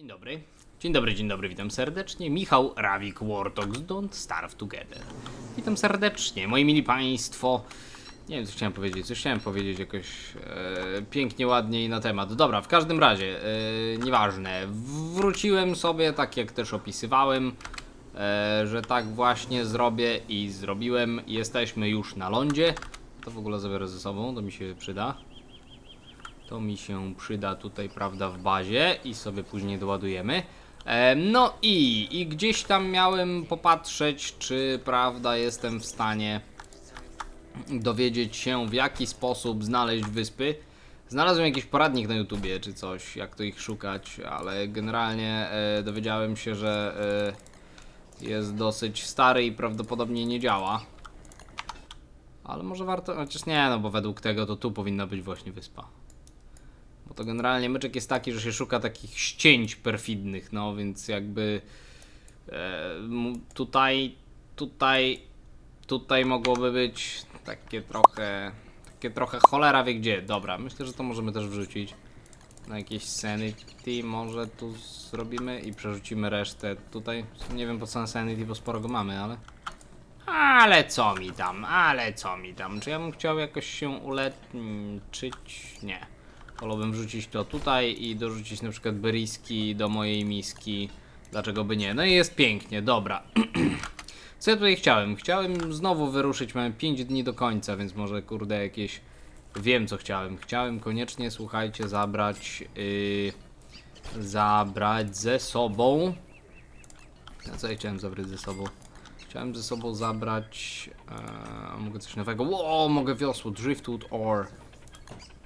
Dzień dobry. Dzień dobry, dzień dobry, witam serdecznie. Michał Rawik, Wartox, Don't Starve Together. Witam serdecznie, moi mili państwo. Nie wiem, co chciałem powiedzieć, coś chciałem powiedzieć jakoś e, pięknie, ładnie i na temat. Dobra, w każdym razie, e, nieważne. Wróciłem sobie, tak jak też opisywałem, e, że tak właśnie zrobię i zrobiłem. Jesteśmy już na lądzie. To w ogóle zabiorę ze sobą, to mi się przyda. To mi się przyda tutaj, prawda, w bazie i sobie później doładujemy. E, no i, i gdzieś tam miałem popatrzeć, czy, prawda, jestem w stanie dowiedzieć się, w jaki sposób znaleźć wyspy. Znalazłem jakiś poradnik na YouTubie czy coś, jak to ich szukać, ale generalnie e, dowiedziałem się, że e, jest dosyć stary i prawdopodobnie nie działa. Ale może warto, chociaż nie, no bo według tego to tu powinna być właśnie wyspa. Bo to generalnie myczek jest taki, że się szuka takich ścięć perfidnych, no więc jakby e, tutaj, tutaj, tutaj mogłoby być takie trochę, takie trochę cholera wie gdzie. Dobra, myślę, że to możemy też wrzucić na jakieś sanity może tu zrobimy i przerzucimy resztę tutaj. Nie wiem po co na sanity, bo sporo go mamy, ale... Ale co mi tam, ale co mi tam? Czy ja bym chciał jakoś się uleczyć? Nie. Wolałbym wrzucić to tutaj i dorzucić na przykład beriski do mojej miski. Dlaczego by nie? No i jest pięknie, dobra. Co ja tutaj chciałem? Chciałem znowu wyruszyć, mamy 5 dni do końca, więc może kurde jakieś... Wiem co chciałem. Chciałem koniecznie, słuchajcie, zabrać... Yy, zabrać ze sobą... Co ja chciałem zabrać ze sobą? Chciałem ze sobą zabrać... E, mogę coś nowego... Ło, mogę wiosło, driftwood ore.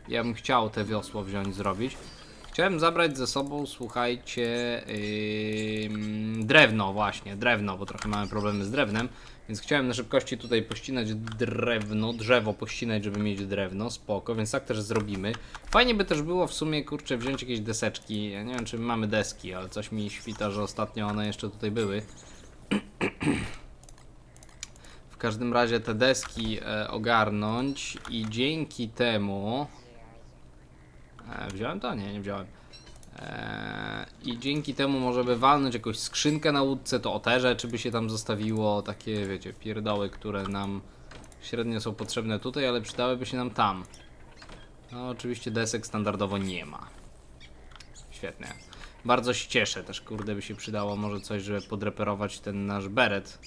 Ja bym chciał te wiosło wziąć, zrobić. Chciałem zabrać ze sobą, słuchajcie, ym, drewno właśnie, drewno, bo trochę mamy problemy z drewnem, więc chciałem na szybkości tutaj pościnać drewno, drzewo pościnać, żeby mieć drewno, spoko, więc tak też zrobimy. Fajnie by też było w sumie, kurczę, wziąć jakieś deseczki, ja nie wiem czy mamy deski, ale coś mi świta, że ostatnio one jeszcze tutaj były. W każdym razie te deski e, ogarnąć i dzięki temu... E, wziąłem to? Nie, nie wziąłem. E, I dzięki temu możemy walnąć jakąś skrzynkę na łódce, to o te rzeczy by się tam zostawiło, takie wiecie, pierdoły, które nam średnio są potrzebne tutaj, ale przydałyby się nam tam. No oczywiście desek standardowo nie ma. Świetnie. Bardzo się cieszę też, kurde by się przydało może coś, żeby podreperować ten nasz beret.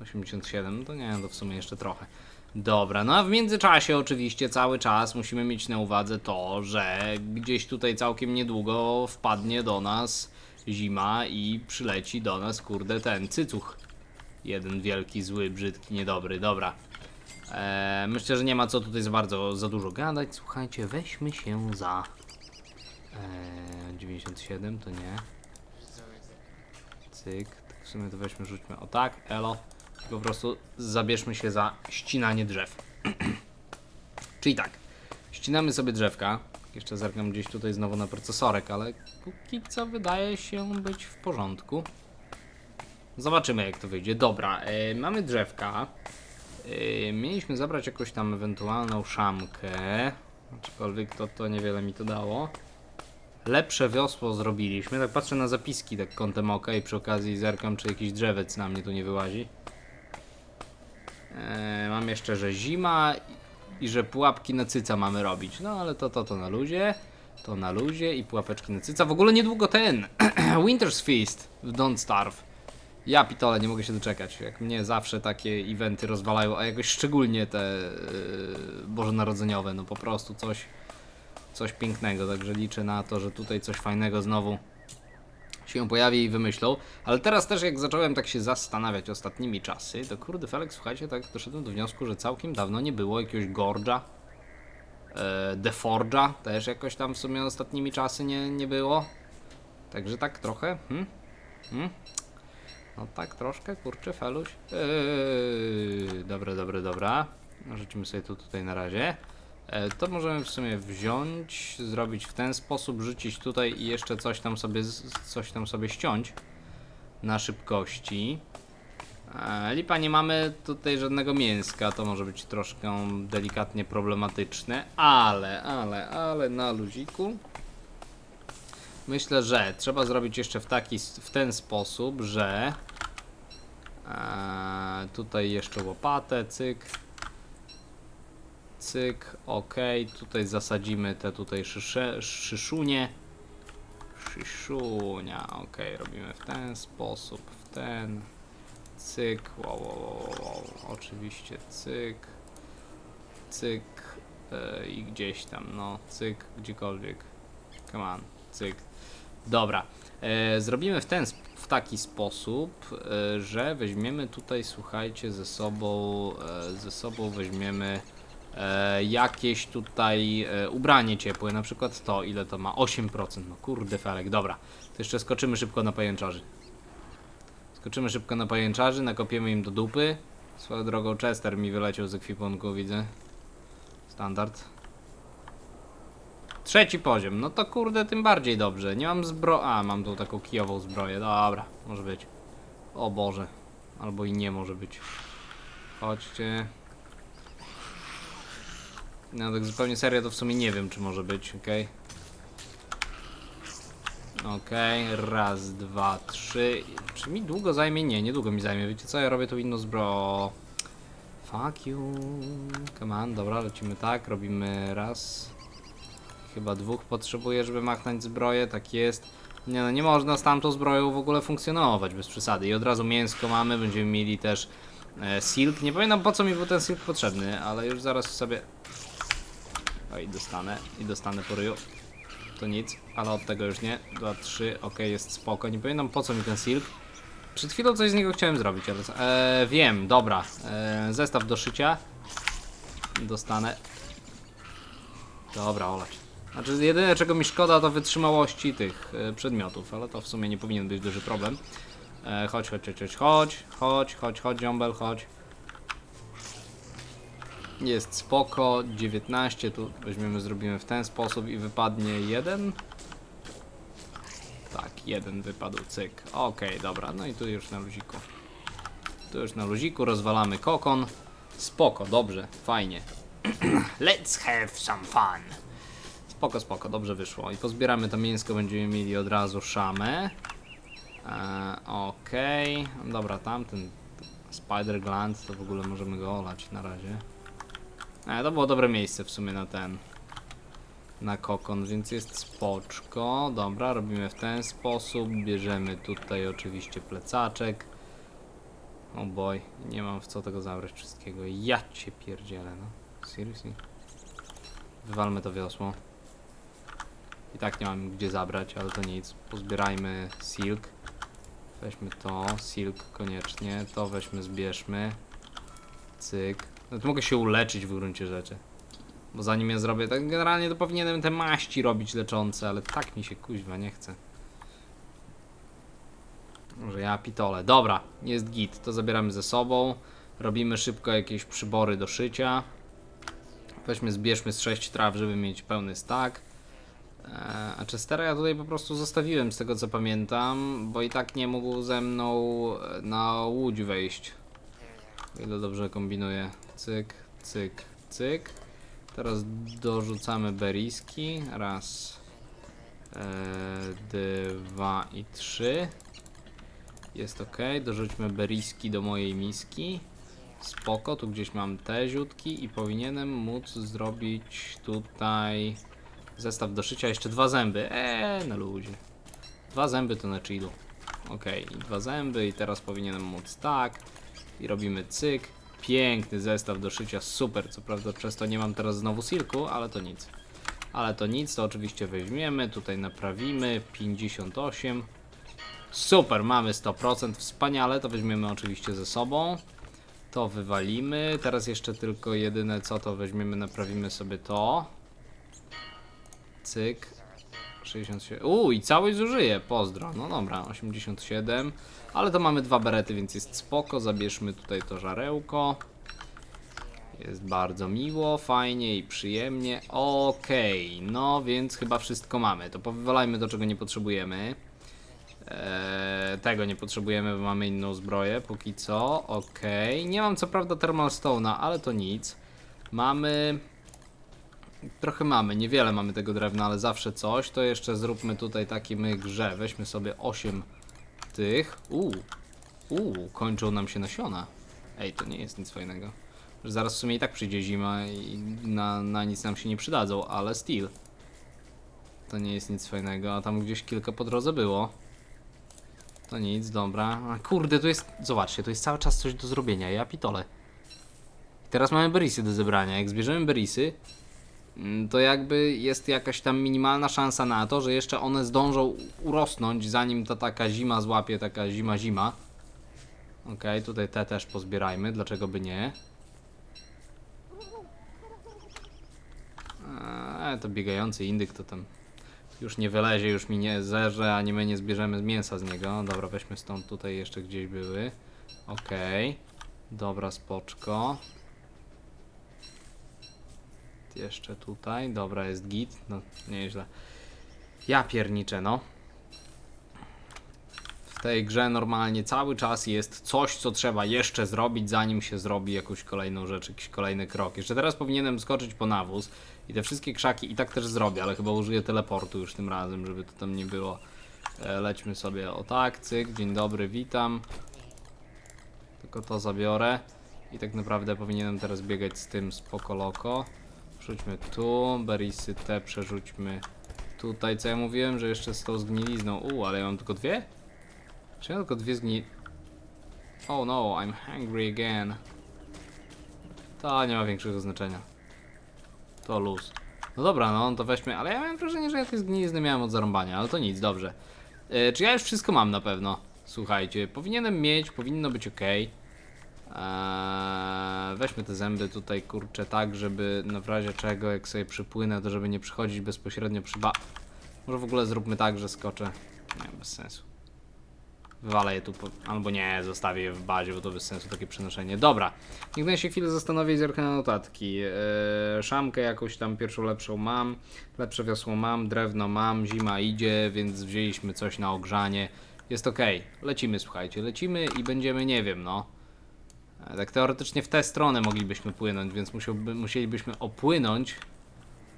87, no to nie, to w sumie jeszcze trochę. Dobra, no a w międzyczasie oczywiście cały czas musimy mieć na uwadze to, że gdzieś tutaj całkiem niedługo wpadnie do nas zima i przyleci do nas, kurde, ten cycuch. Jeden wielki, zły, brzydki, niedobry, dobra. Eee, myślę, że nie ma co tutaj za bardzo, za dużo gadać. Słuchajcie, weźmy się za... Eee, 97 to nie. Cyk, tak w sumie to weźmy, rzućmy o tak, elo. Po prostu zabierzmy się za ścinanie drzew. Czyli tak, ścinamy sobie drzewka. Jeszcze zerkam gdzieś tutaj znowu na procesorek, ale póki co wydaje się być w porządku. Zobaczymy jak to wyjdzie. Dobra, e, mamy drzewka. E, mieliśmy zabrać jakąś tam ewentualną szamkę. Aczkolwiek to, to niewiele mi to dało. Lepsze wiosło zrobiliśmy. Tak patrzę na zapiski tak kątem oka i przy okazji zerkam, czy jakiś drzewec na mnie tu nie wyłazi. Eee, mam jeszcze, że zima i że pułapki na cyca mamy robić. No ale to, to, to na luzie. To na luzie i pułapeczki na cyca. W ogóle niedługo ten Winter's Feast w Don't Starve. Ja pitole, nie mogę się doczekać. Jak mnie zawsze takie eventy rozwalają, a jakoś szczególnie te yy, bożonarodzeniowe. No po prostu coś coś pięknego, także liczę na to, że tutaj coś fajnego znowu się pojawi i wymyślą. Ale teraz też jak zacząłem tak się zastanawiać ostatnimi czasy, to kurde Felek, słuchajcie, tak doszedłem do wniosku, że całkiem dawno nie było jakiegoś Gorge'a, e, The Forge'a też jakoś tam w sumie ostatnimi czasy nie, nie było. Także tak trochę, hmm? Hmm? No tak troszkę, kurczę, Feluś. Eee, dobra, dobra, dobra. Rzucimy sobie tu tutaj na razie. E, To możemy w sumie wziąć, zrobić w ten sposób, rzucić tutaj i jeszcze coś tam sobie, coś tam sobie ściąć na szybkości. E, Lipa nie mamy tutaj żadnego mięska, to może być troszkę delikatnie problematyczne, ale, ale, ale na luziku myślę, że trzeba zrobić jeszcze w taki, w ten sposób, że e, tutaj jeszcze łopatę, cyk, cyk, ok, tutaj zasadzimy te tutaj szysze, szyszunie, szyszunia, ok, robimy w ten sposób, w ten, cyk, wow, wow, wow, wow, oczywiście cyk, cyk e, i gdzieś tam, no, cyk, gdziekolwiek, come on, cyk, dobra, e, zrobimy w ten, w taki sposób, e, że weźmiemy tutaj, słuchajcie, ze sobą, ze sobą weźmiemy jakieś tutaj e, ubranie ciepłe, na przykład to, ile to ma, 8%, no kurde felek, dobra, to jeszcze skoczymy szybko na pajęczarzy. Skoczymy szybko na pajęczarzy, nakopiemy im do dupy. Swoją drogą Chester mi wyleciał z ekwipunku, widzę. Standard. Trzeci poziom, no to kurde tym bardziej dobrze. Nie mam zbro... A, mam tą taką kijową zbroję, dobra, może być. O Boże, albo i nie może być. Chodźcie. No tak zupełnie serio to w sumie nie wiem czy może być, okej. Okej, raz, dwa, trzy. Czy mi długo zajmie? Nie, niedługo mi zajmie. Wiecie co, ja robię tu inną zbro. Fuck you. Come on, dobra, lecimy tak, robimy raz. Chyba dwóch potrzebuję, żeby machnąć zbroję, tak jest. Nie no, nie można z tamtą zbroją w ogóle funkcjonować, bez przesady. I od razu mięsko mamy, będziemy mieli też e, silk. Nie pamiętam po co mi był ten silk potrzebny, ale już zaraz sobie... Oj, dostanę i dostanę po ryju to nic, ale od tego już nie. 2, 3, ok, jest spoko. Nie pamiętam po co mi ten silk. Przed chwilą coś z niego chciałem zrobić, ale. E, wiem, dobra. E, zestaw do szycia. Dostanę. Dobra, olać. Znaczy, jedyne czego mi szkoda to wytrzymałości tych e, przedmiotów, ale to w sumie nie powinien być duży problem. E, chodź, chodź, chodź, chodź, chodź, chodź, chodź, chodź, Jumble, chodź. Jest spoko, 19, tu weźmiemy, zrobimy w ten sposób i wypadnie jeden. Tak, jeden wypadł, cyk. Okej, dobra, no i tu już na luziku. Tu już na luziku, rozwalamy kokon. Spoko, dobrze, fajnie. Let's have some fun. Spoko, spoko, dobrze wyszło. I pozbieramy to mięsko, będziemy mieli od razu szamę. Eee, Okej, dobra, tamten Spider Gland to w ogóle możemy go olać na razie. E, to było dobre miejsce w sumie na ten. Na kokon, więc jest spoczko. Dobra, robimy w ten sposób. Bierzemy tutaj oczywiście plecaczek. O oh nie mam w co tego zabrać wszystkiego. Ja cię pierdzielę, no. Seriously? Wywalmy to wiosło. I tak nie mam gdzie zabrać, ale to nic. Pozbierajmy silk. Weźmy to, silk koniecznie. To weźmy, zbierzmy. Cyk. No to mogę się uleczyć w gruncie rzeczy. Bo zanim ja zrobię, tak generalnie to powinienem te maści robić leczące, ale tak mi się kuźwa nie chce. Może ja pitole. Dobra, jest git. To zabieramy ze sobą. Robimy szybko jakieś przybory do szycia. Weźmy, zbierzmy z 6 traw, żeby mieć pełny stack. Eee, A Chestera ja tutaj po prostu zostawiłem z tego co pamiętam, bo i tak nie mógł ze mną e, na łódź wejść. O ile dobrze kombinuję. Cyk, cyk, cyk. Teraz dorzucamy beriski. Raz, e, dwa i trzy. Jest ok. Dorzućmy beriski do mojej miski. Spoko, tu gdzieś mam te ziutki i powinienem móc zrobić tutaj zestaw do szycia. Jeszcze dwa zęby. Eee, na ludzie. Dwa zęby to na chillu. Ok, i dwa zęby i teraz powinienem móc tak. I robimy cyk. Piękny zestaw do szycia, super. Co prawda przez to nie mam teraz znowu silku, ale to nic. Ale to nic, to oczywiście weźmiemy. Tutaj naprawimy. 58. Super, mamy 100%. Wspaniale, to weźmiemy oczywiście ze sobą. To wywalimy. Teraz jeszcze tylko jedyne co to weźmiemy, naprawimy sobie to. Cyk. 67. Uuu, i cały zużyje. Pozdro. No dobra, 87. Ale to mamy dwa berety, więc jest spoko. Zabierzmy tutaj to żarełko. Jest bardzo miło, fajnie i przyjemnie. Okej, no więc chyba wszystko mamy. To powywalajmy to, czego nie potrzebujemy. Eee, tego nie potrzebujemy, bo mamy inną zbroję póki co. Okej, nie mam co prawda Thermal Stone'a, ale to nic. Mamy Trochę mamy, niewiele mamy tego drewna, ale zawsze coś. To jeszcze zróbmy tutaj taki my grze. Weźmy sobie 8 tych. Uuu, uuu, kończą nam się nasiona. Ej, to nie jest nic fajnego. Że zaraz w sumie i tak przyjdzie zima i na, na nic nam się nie przydadzą, ale steel. To nie jest nic fajnego, a tam gdzieś kilka po drodze było. To nic, dobra. A kurde, tu jest. Zobaczcie, tu jest cały czas coś do zrobienia. Ja pitole. Teraz mamy berisy do zebrania. Jak zbierzemy berisy, to jakby jest jakaś tam minimalna szansa na to, że jeszcze one zdążą urosnąć, zanim ta taka zima złapie, taka zima-zima. Okej, tutaj te też pozbierajmy, dlaczego by nie? Eee, to biegający indyk to tam już nie wylezie, już mi nie zerze, ani my nie zbierzemy mięsa z niego. Dobra, weźmy stąd, tutaj jeszcze gdzieś były. Okej. Dobra, spoczko. Jeszcze tutaj, dobra, jest git. No, nieźle. Ja pierniczę, no. W tej grze normalnie cały czas jest coś, co trzeba jeszcze zrobić, zanim się zrobi jakąś kolejną rzecz, jakiś kolejny krok. Jeszcze teraz powinienem skoczyć po nawóz i te wszystkie krzaki i tak też zrobię, ale chyba użyję teleportu już tym razem, żeby to tam nie było. E, lećmy sobie o tak, cyk, dzień dobry, witam. Tylko to zabiorę. I tak naprawdę powinienem teraz biegać z tym spoko loko. Przerzućmy tu, berisy te przerzućmy tutaj. Co ja mówiłem, że jeszcze z tą zgnilizną. U, ale ja mam tylko dwie? Czy ja tylko dwie zgni... Oh no, I'm hungry again. To nie ma większego znaczenia. To luz. No dobra, no to weźmy, ale ja miałem wrażenie, że ja tej zgnilizny miałem od zarąbania, ale to nic, dobrze. E, czy ja już wszystko mam na pewno? Słuchajcie, powinienem mieć, powinno być ok. Eee, weźmy te zęby tutaj, kurczę, tak, żeby no w razie czego, jak sobie przypłynę, to żeby nie przychodzić bezpośrednio przy ba... Może w ogóle zróbmy tak, że skoczę. Nie, bez sensu. Wywalę je tu, po... albo nie, zostawię je w bazie, bo to bez sensu takie przenoszenie. Dobra, niech na się chwilę zastanowię i zerknę na notatki. Eee, szamkę jakąś tam pierwszą lepszą mam, lepsze wiosło mam, drewno mam, zima idzie, więc wzięliśmy coś na ogrzanie. Jest ok, lecimy, słuchajcie, lecimy i będziemy, nie wiem, no. Tak teoretycznie w tę stronę moglibyśmy płynąć, więc musiałby, musielibyśmy opłynąć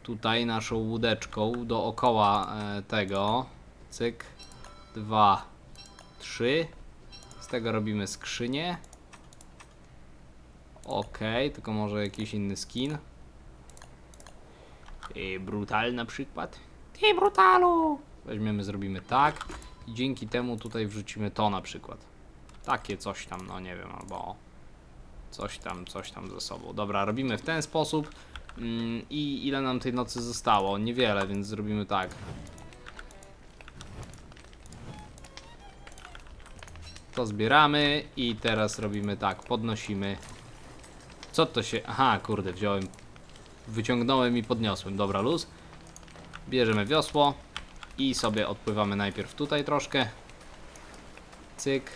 tutaj naszą łódeczką dookoła e, tego. Cyk. Dwa, trzy. Z tego robimy skrzynię. Okej, tylko może jakiś inny skin. I brutal na przykład. Ty brutalu! Weźmiemy, zrobimy tak. I dzięki temu tutaj wrzucimy to na przykład. Takie coś tam, no nie wiem, albo coś tam, coś tam ze sobą. Dobra, robimy w ten sposób. Mm, I ile nam tej nocy zostało? Niewiele, więc zrobimy tak. To zbieramy i teraz robimy tak, podnosimy. Co to się... Aha, kurde, wziąłem, wyciągnąłem i podniosłem. Dobra, luz. Bierzemy wiosło i sobie odpływamy najpierw tutaj troszkę. Cyk.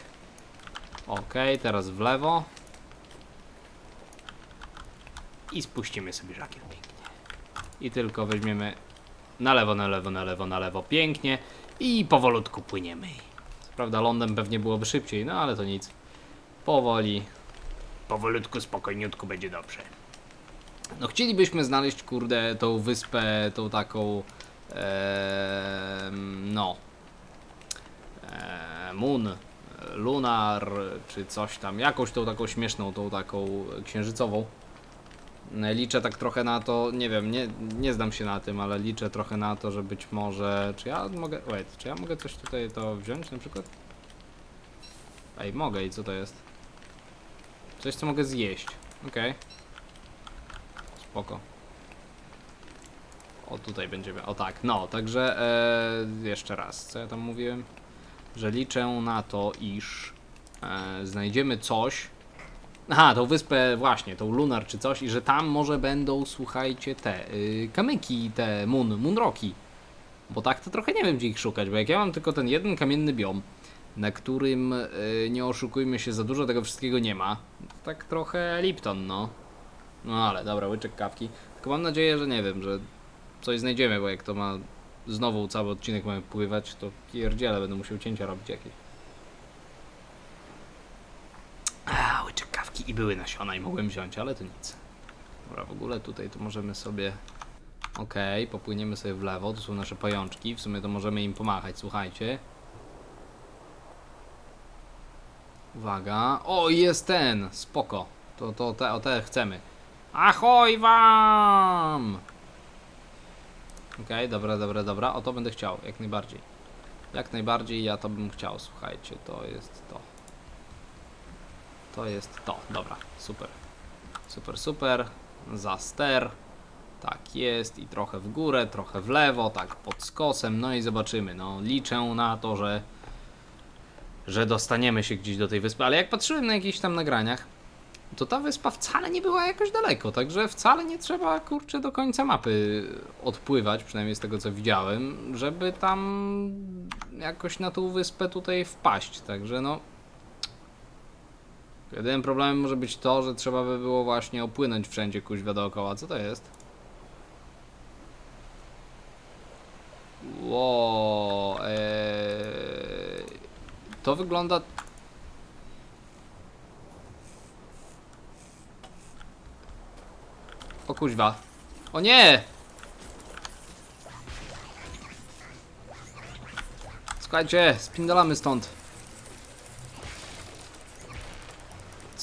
Ok, teraz w lewo. I spuścimy sobie żakiel pięknie. I tylko weźmiemy na lewo, na lewo, na lewo, na lewo, pięknie. I powolutku płyniemy. Co prawda lądem pewnie byłoby szybciej, no ale to nic. Powoli. Powolutku, spokojniutku będzie dobrze. No chcielibyśmy znaleźć, kurde, tą wyspę, tą taką, em, no, e, Moon, Lunar, czy coś tam, jakąś tą taką śmieszną, tą taką księżycową. Liczę tak trochę na to, nie wiem, nie, nie znam się na tym, ale liczę trochę na to, że być może, czy ja mogę, wait, czy ja mogę coś tutaj to wziąć na przykład? Ej, mogę i co to jest? Coś, co mogę zjeść, okej. Spoko. O, tutaj będziemy. O tak, no, także e, jeszcze raz, co ja tam mówiłem? Że liczę na to, iż e, znajdziemy coś. Aha, tą wyspę, właśnie, tą Lunar czy coś, i że tam może będą, słuchajcie, te y, kamyki, te moon, moonroki. Bo tak to trochę nie wiem, gdzie ich szukać, bo jak ja mam tylko ten jeden kamienny biom, na którym y, nie oszukujmy się, za dużo tego wszystkiego nie ma, tak trochę Lipton, no. No ale dobra, łyczek kawki. Tylko mam nadzieję, że nie wiem, że coś znajdziemy, bo jak to ma znowu cały odcinek mamy pływać, to pierdziele będę musiał cięcia robić jakieś. A, i były nasiona i mogłem wziąć, ale to nic. Dobra, w ogóle tutaj to możemy sobie Okej, popłyniemy sobie w lewo, to są nasze pajączki, w sumie to możemy im pomachać, słuchajcie. Uwaga. O, jest ten! Spoko. To, to te, o te chcemy. Ahoj wam! Okej, dobra, dobra, dobra. O to będę chciał, jak najbardziej. Jak najbardziej ja to bym chciał, słuchajcie. To jest to. To jest to. Dobra, super. Super, super. Za ster. Tak jest. I trochę w górę, trochę w lewo, tak pod skosem. No i zobaczymy. No, liczę na to, że że dostaniemy się gdzieś do tej wyspy, ale jak patrzyłem na jakichś tam nagraniach, to ta wyspa wcale nie była jakoś daleko, także wcale nie trzeba, kurczę, do końca mapy odpływać, przynajmniej z tego co widziałem, żeby tam jakoś na tą wyspę tutaj wpaść, także no... Jedynym problemem może być to, że trzeba by było właśnie opłynąć wszędzie kuźwa dookoła, co to jest? Ło, eee, to wygląda O kuźwa. O nie! Słuchajcie, spindalamy stąd.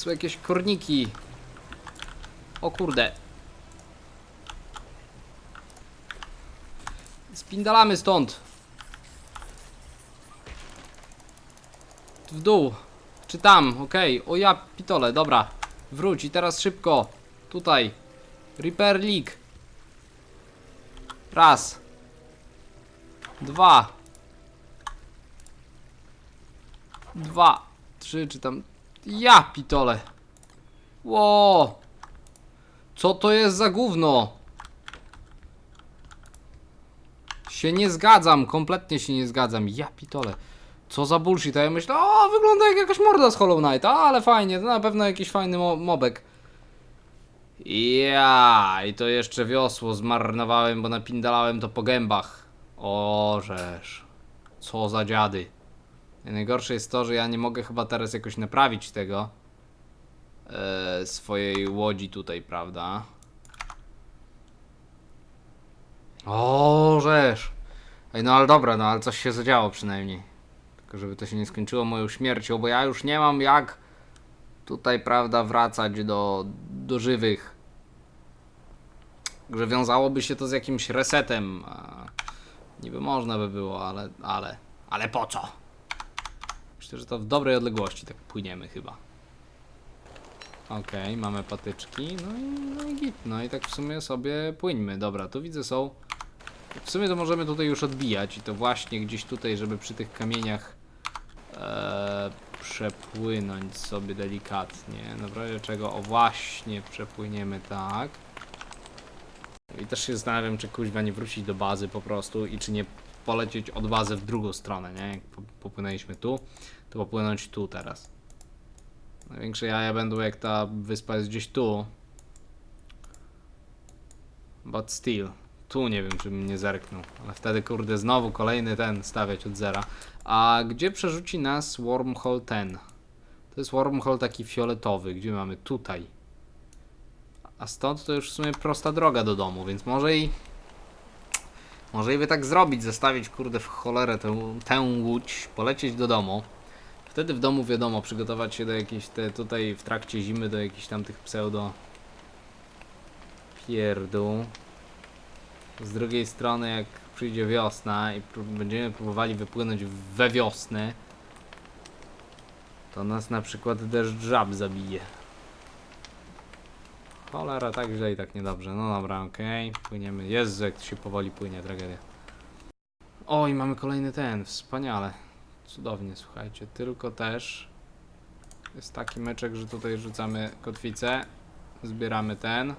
Są jakieś korniki. O kurde. Spindalamy stąd. W dół. Czy tam, okej. O ja pitole, dobra. Wróć i teraz szybko. Tutaj. Repair League. Raz. Dwa. Dwa. Trzy, czy tam... Ja pitole. Ło. Co to jest za gówno? Się nie zgadzam, kompletnie się nie zgadzam. Ja pitole. Co za bullshit, a ja myślę, o, wygląda jak jakaś morda z Hollow Knight, ale fajnie, to na pewno jakiś fajny mo mobek. Ja, i to jeszcze wiosło zmarnowałem, bo napindalałem to po gębach. O, żeż. Co za dziady. Najgorsze jest to, że ja nie mogę chyba teraz jakoś naprawić tego. E, swojej łodzi tutaj, prawda? O, żeż. Ej, no ale dobra, no ale coś się zadziało przynajmniej. Tylko żeby to się nie skończyło moją śmiercią, bo ja już nie mam jak tutaj, prawda, wracać do, do żywych. Że wiązałoby się to z jakimś resetem. A niby można by było, ale, ale, ale po co? Myślę, że to w dobrej odległości tak płyniemy chyba. Okej, mamy patyczki, no i, no i git, no i tak w sumie sobie płyńmy. Dobra, tu widzę są... W sumie to możemy tutaj już odbijać i to właśnie gdzieś tutaj, żeby przy tych kamieniach e, przepłynąć sobie delikatnie. No w czego, o właśnie, przepłyniemy tak. I też się zastanawiam, czy kuźwa nie wrócić do bazy po prostu i czy nie polecieć od bazy w drugą stronę, nie? Jak po- popłynęliśmy tu, to popłynąć tu teraz. Największe jaja będą jak ta wyspa jest gdzieś tu. But still. Tu nie wiem, czy bym nie zerknął. Ale wtedy, kurde, znowu kolejny ten stawiać od zera. A gdzie przerzuci nas wormhole ten? To jest wormhole taki fioletowy. Gdzie mamy? Tutaj. A stąd to już w sumie prosta droga do domu, więc może i... Może i by tak zrobić, zostawić kurde w cholerę tę, tę łódź, polecieć do domu. Wtedy w domu wiadomo, przygotować się do jakiejś te tutaj w trakcie zimy do jakichś tam tych pseudo pierdół. Z drugiej strony jak przyjdzie wiosna i będziemy próbowali wypłynąć we wiosnę, to nas na przykład deszcz żab zabije. Cholera, tak źle i tak niedobrze. No dobra, okej, płyniemy. Jezu, jak się powoli płynie, tragedia. O, i mamy kolejny ten, wspaniale. Cudownie, słuchajcie, tylko też jest taki meczek, że tutaj rzucamy kotwicę, zbieramy ten.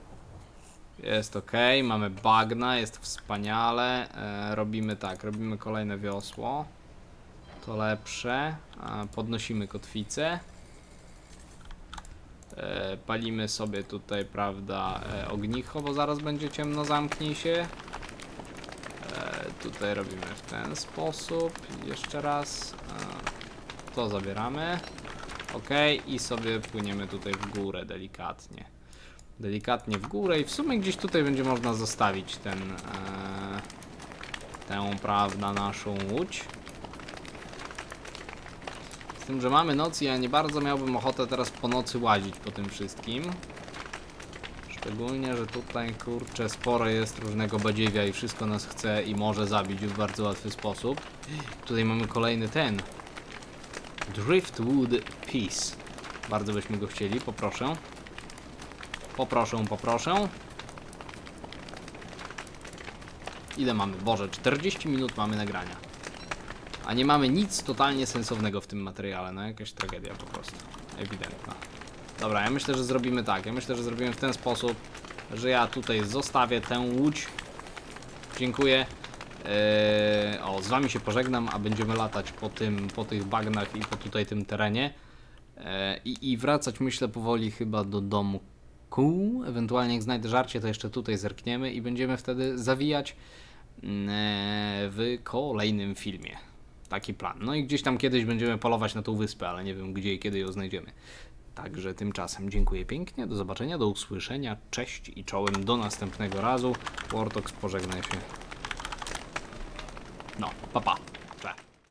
Jest ok, mamy bagna, jest wspaniale. E, robimy tak, robimy kolejne wiosło. To lepsze. A, podnosimy kotwicę. E, palimy sobie tutaj, prawda, e, ognicho, bo zaraz będzie ciemno, zamknij się. Tutaj robimy w ten sposób. Jeszcze raz. E, to zabieramy. Ok, i sobie płyniemy tutaj w górę delikatnie. delikatnie w górę i w sumie gdzieś tutaj będzie można zostawić ten, e, tę, prawda, naszą łódź. Z tym, że mamy noc i ja nie bardzo miałbym ochotę teraz po nocy łazić po tym wszystkim. Szczególnie, że tutaj, kurczę, sporo jest różnego badziewia i wszystko nas chce i może zabić w bardzo łatwy sposób. Tutaj mamy kolejny ten. Driftwood Peace. Bardzo byśmy go chcieli, poproszę. Poproszę, poproszę. Ile mamy? Boże, 40 minut mamy nagrania. A nie mamy nic totalnie sensownego w tym materiale, no jakaś tragedia po prostu. Ewidentna. Dobra, ja myślę, że zrobimy tak. Ja myślę, że zrobimy w ten sposób, że ja tutaj zostawię tę łódź. Dziękuję. Eee, o, z wami się pożegnam, a będziemy latać po tym, po tych bagnach i po tutaj tym terenie. Eee, i, I wracać myślę powoli chyba do domu kół. Ewentualnie jak znajdę żarcie, to jeszcze tutaj zerkniemy i będziemy wtedy zawijać eee, w kolejnym filmie. Taki plan. No i gdzieś tam kiedyś będziemy polować na tą wyspę, ale nie wiem gdzie i kiedy ją znajdziemy. Także tymczasem dziękuję pięknie, do zobaczenia, do usłyszenia, cześć i czołem, do następnego razu. Wartox pożegna się. No, papa. Pa.